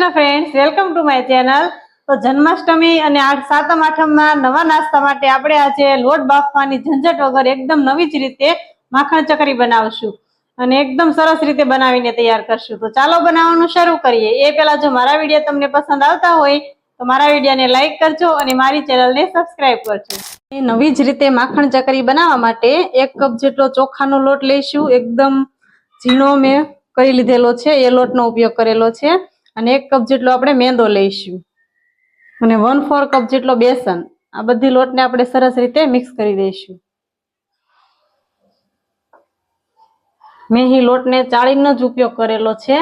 Krishna friends welcome to my channel તો જન્માષ્ટમી અને આઠ સાતમ આઠમના નવા નાસ્તા માટે આપણે આજે લોટ બાફવાની ઝંઝટ વગર એકદમ નવી જ રીતે માખણ ચકરી બનાવશું અને એકદમ સરસ રીતે બનાવીને તૈયાર કરશું. તો ચાલો બનાવવાનું શરૂ કરીએ. એ પહેલા જો મારા વીડિયો તમને પસંદ આવતા હોય, તો મારા વિડીયોને લાઇક કરજો અને મારી ચેનલને સબસ્ક્રાઇબ કરજો. એ નવી જ રીતે માખણ ચકરી બનાવવા માટે એક કપ જેટલો ચોખાનો લોટ લઈશું. એકદમ ઝીણો મેં કરી લીધેલો છે. એ લોટનો ઉપયોગ કરેલો છે. અને એક કપ જેટલો આપણે મેંદો લઈશું. અને વન ફોર કપ જેટલો બેસન. આ બધી લોટને આપણે સરસ રીતે મિક્સ કરી દઈશું. મેં અહીં લોટને ચાળીનો જ ઉપયોગ કરેલો છે.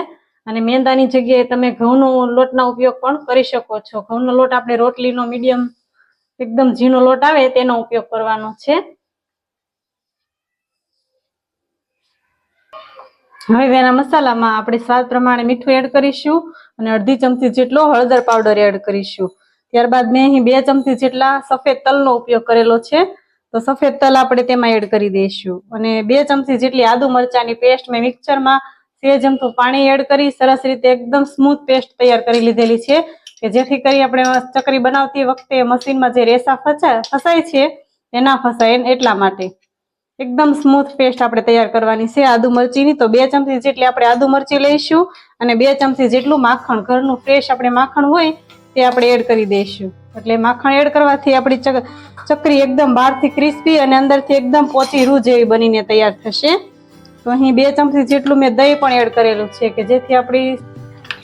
અને મેંદાની જગ્યાએ તમે ઘઉંનો લોટનો ઉપયોગ પણ કરી શકો છો. ઘઉંનો લોટ આપણે રોટલીનો મીડિયમ એકદમ ઝીણો લોટ આવે તેનો ઉપયોગ કરવાનો છે. હવે એના મસાલામાં આપણે સ્વાદ પ્રમાણે મીઠું એડ કરીશું અને અડધી ચમચી જેટલો હળદર પાવડર એડ કરીશું. ત્યારબાદ મેં અહીં બે ચમચી જેટલા સફેદ તલનો ઉપયોગ કરેલો છે. તો સફેદ તલ આપણે તેમાં એડ કરી દઈશું. અને બે ચમચી જેટલી આદુ મરચાની પેસ્ટ મેં મિક્સરમાં તે જમતું પાણી એડ કરી સરસ રીતે એકદમ સ્મૂથ પેસ્ટ તૈયાર કરી લીધેલી છે. કે જેથી કરી આપણે ચકરી બનાવતી વખતે મશીનમાં જે રેસા ફસાય છે, એના ફસાય એટલા માટે. એકદમ સ્મૂથ પેસ્ટ આપણે તૈયાર કરવાની છે. આદુ મરચીની તો બે ચમચી જેટલી આપણે આદુ મરચી લઈશું અને બે ચમચી જેટલું માખણ. ઘરનું ફ્રેશ આપણે માખણ હોય તે આપણે એડ કરી દઈશું. એટલે માખણ એડ કરવાથી આપણી ચક- ચકરી એકદમ બહારથી ક્રિસ્પી અને અંદરથી એકદમ પોચી રૂ જેવી બનીને તૈયાર થશે. તો અહીં બે ચમચી જેટલું મેં દહીં પણ એડ કરેલું છે કે જેથી આપણી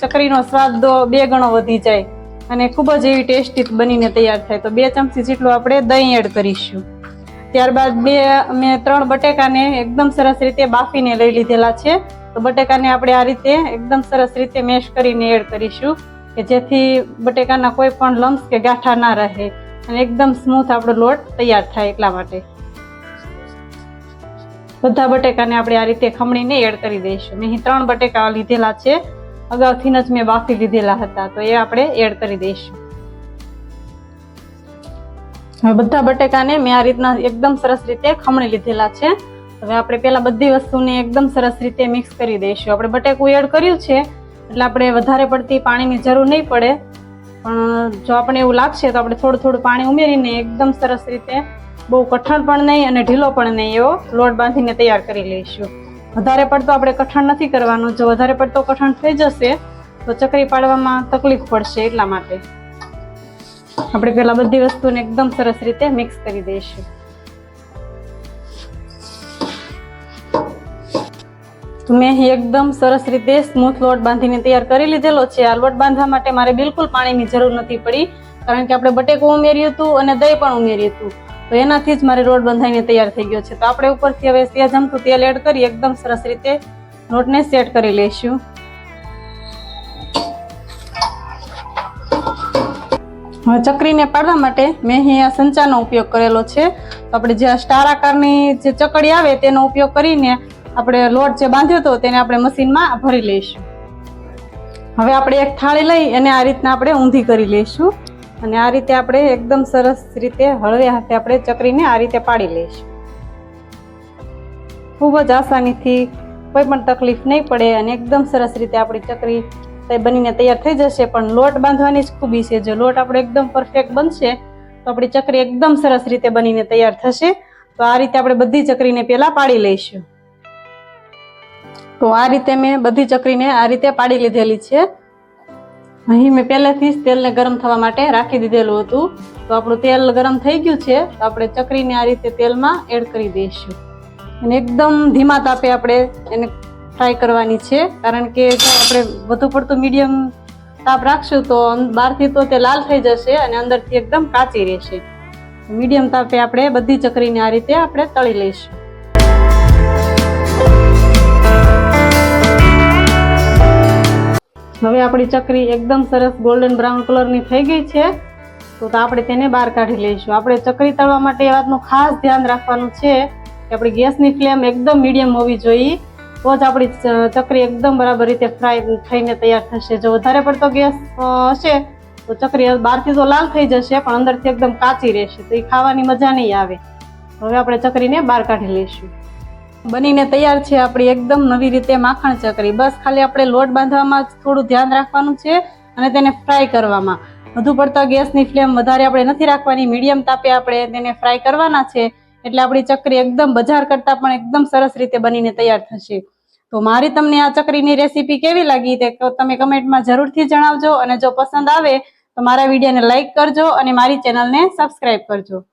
ચકરીનો સ્વાદ બે ગણો વધી જાય અને ખૂબ જ એવી ટેસ્ટી બનીને તૈયાર થાય. તો બે ચમચી જેટલું આપણે દહીં એડ કરીશું. ત્યારબાદ બે મેં ત્રણ બટેકાને એકદમ સરસ રીતે બાફીને લઈ લીધેલા છે. તો બટેકાને આપણે આ રીતે એકદમ સરસ રીતે મેશ કરીને એડ કરીશું કે જેથી બટેકાના કોઈ પણ લમ્સ કે ગાંઠા ના રહે અને એકદમ સ્મૂથ આપણો લોટ તૈયાર થાય એટલા માટે. બધા બટેકાને આપણે આ રીતે ખમણીને એડ કરી દઈશું. મેં ત્રણ બટેકા લીધેલા છે. અગાઉથી જ મેં બાફી લીધેલા હતા, તો એ આપણે એડ કરી દઈશું. હવે બધા બટેકાને મેં આ રીતના એકદમ સરસ રીતે ખમણી લીધેલા છે. હવે આપણે પેલા બધી વસ્તુને એકદમ સરસ રીતે મિક્સ કરી દઈશું. આપણે બટેકું એડ કર્યું છે, એટલે આપણે વધારે પડતી પાણીની જરૂર નહીં પડે. પણ જો આપણે એવું લાગશે તો આપણે થોડું થોડું પાણી ઉમેરીને એકદમ સરસ રીતે બહુ કઠણ પણ નહીં અને ઢીલો પણ નહીં એવો લોટ બાંધીને તૈયાર કરી લઈશું. વધારે પડતો આપણે કઠણ નથી કરવાનું. જો વધારે પડતો કઠણ થઈ જશે તો ચકરી પાડવામાં તકલીફ પડશે એટલા માટે. આપણે પેલા બધી વસ્તુને એકદમ સરસ રીતે મિક્સ કરી દઈશું. તો મેં એકદમ સરસ રીતે સ્મૂથ લોટ બાંધીને તૈયાર કરી લીધેલો છે. આ લોટ બાંધવા માટે મારે બિલકુલ પાણીની જરૂર નથી પડી, કારણ કે આપણે બટેકું ઉમેર્યું હતું અને દહીં પણ ઉમેર્યું હતું. તો એનાથી જ મારે લોટ બંધાઈને તૈયાર થઈ ગયો છે. તો આપણે ઉપરથી હવે ત્યાં જમતું તેલ એડ કરી એકદમ સરસ રીતે લોટને સેટ કરી લઈશું. હવે ચકરીને પાડવા માટે મેં અહીંયા સંચાનો ઉપયોગ કરેલો છે. તો આપણે જે સ્ટાર આકારની જે ચકડી આવે તેનો ઉપયોગ કરીને આપણે લોટ જે બાંધ્યો હતો તેને આપણે મશીનમાં ભરી લઈશું. હવે આપણે એક થાળી લઈ અને આ રીતના આપણે ઊંધી કરી લઈશું અને આ રીતે આપણે એકદમ સરસ રીતે હળવે હાથે આપણે ચકરીને આ રીતે પાડી લઈશું. ખૂબ જ આસાનીથી કોઈ પણ તકલીફ નહીં પડે અને એકદમ સરસ રીતે આપણી ચકરી તે બનીને તૈયાર થઈ જશે, પણ લોટ બાંધવાની જ ખૂબી છે. જો લોટ આપણો એકદમ પરફેક્ટ બનશે, તો આપણી ચકરી એકદમ સરસ રીતે બનીને તૈયાર થશે. તો આ રીતે આપણે બધી ચકરીને પહેલાં પાડી લઈશું. તો આ રીતે મેં બધી ચકરીને આ રીતે પાડી લીધેલી છે. અહીં મેં પહેલેથી જ તેલને ગરમ થવા માટે રાખી દીધેલું હતું. તો આપણું તેલ ગરમ થઈ ગયું છે, તો આપણે ચકરીને આ રીતે તેલમાં એડ કરી દઈશું. અને એકદમ ધીમા તાપે આપણે એને ફ્રાય કરવાની છે. કારણ કે જો આપણે વધુ પડતું મીડિયમ તાપ રાખશું તો બહારથી તો તે લાલ થઈ જશે અને અંદરથી એકદમ કાચી રહેશે. મીડિયમ તાપે આપણે બધી ચકરીને આ રીતે આપણે તળી લઈશું. હવે આપણી ચકરી એકદમ સરસ ગોલ્ડન બ્રાઉન કલરની થઈ ગઈ છે. તો તો આપણે તેને બહાર કાઢી લઈશું. આપણે ચકરી તળવા માટે એ વાતનું ખાસ ધ્યાન રાખવાનું છે કે આપણી ગેસની ફ્લેમ એકદમ મીડિયમ હોવી જોઈએ. તો જ આપણી ચકરી એકદમ બરાબર રીતે ફ્રાય થઈને તૈયાર થશે. જો વધારે પડતો ગેસ હશે, તો ચકરી બહારથી તો લાલ થઈ જશે, પણ અંદરથી એકદમ કાચી રહેશે. તો એ ખાવાની મજા નહીં આવે. હવે આપણે ચકરીને બહાર કાઢી લઈશું. બનીને તૈયાર છે આપણી એકદમ નવી રીતે માખણ ચકરી. બસ ખાલી આપણે લોટ બાંધવામાં થોડું ધ્યાન રાખવાનું છે અને તેને ફ્રાય કરવામાં. વધુ પડતા ગેસની ફ્લેમ વધારે આપણે નથી રાખવાની. મીડિયમ તાપે આપણે તેને ફ્રાય કરવાના છે. એટલે આપણી ચકરી એકદમ બજાર કરતાં પણ એકદમ સરસ રીતે બનીને તૈયાર થશે. તો મારી તમને આ ચકરીની રેસીપી કેવી લાગી તે તમે કમેન્ટમાં જરૂરથી જણાવજો અને જો પસંદ આવે તો મારા વિડીયોને લાઇક કરજો અને મારી ચેનલને સબસ્ક્રાઈબ કરજો.